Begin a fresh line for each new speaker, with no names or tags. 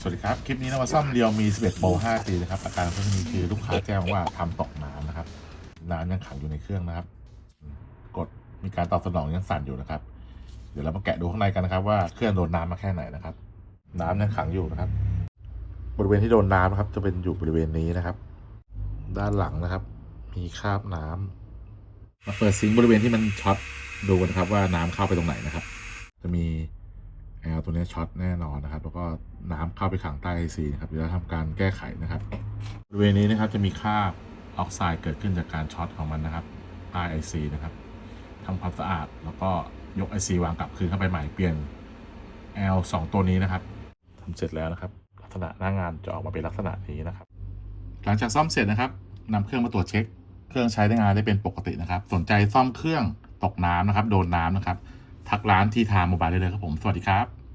สวัสดีครับ คลิปนี้นำมาซ่อมเรียวมี 11 Pro 5G นะครับ อาการของนี้คือลูกค้าแจ้งว่าทำตกน้ำนะครับ น้ำยังขังอยู่ในเครื่องนะครับ กดมีการตอบสนองยังสั่นอยู่นะครับ เดี๋ยวเรามาแกะดูข้างในกันนะครับ ว่าเครื่องโดนน้ำมาแค่ไหนนะครับ น้ำยังขังอยู่นะครับ บริเวณที่โดนน้ำนะครับ จะเป็นอยู่บริเวณนี้นะครับ ด้านหลังนะครับ มีคราบน้ำมาเปิดซิงบริเวณที่มันช็อตดูกันนะครับว่าน้ำเข้าไปตรงไหนนะครับ จะมีแอลตัวนี้ช็อตแน่นอนนะครับ แล้วก็ น้ำเข้าไปขังใต้ไอซีนะครับเดี๋ยวเราทำการแก้ไขนะครับบริเวณนี้นะครับจะมีคราบออกไซด์เกิดขึ้นจากการช็อตของมันนะครับใต้ไอซีนะครับทำความสะอาดแล้วก็ยกไอซีวางกลับคืนเข้าไปใหม่เปลี่ยนแอลสองตัวนี้นะครับทำเสร็จแล้วนะครับ ลักษณะหน้างานจะออกมาเป็นลักษณะนี้นะครับ หลังจากซ่อมเสร็จนะครับนำเครื่องมาตรวจเช็ค เครื่องใช้ได้งานได้เป็นปกตินะครับ สนใจซ่อมเครื่องตกน้ำนะครับ โดนน้ำนะครับ ทักร้านที่ทางโมบายได้เลยครับผม สวัสดีครับ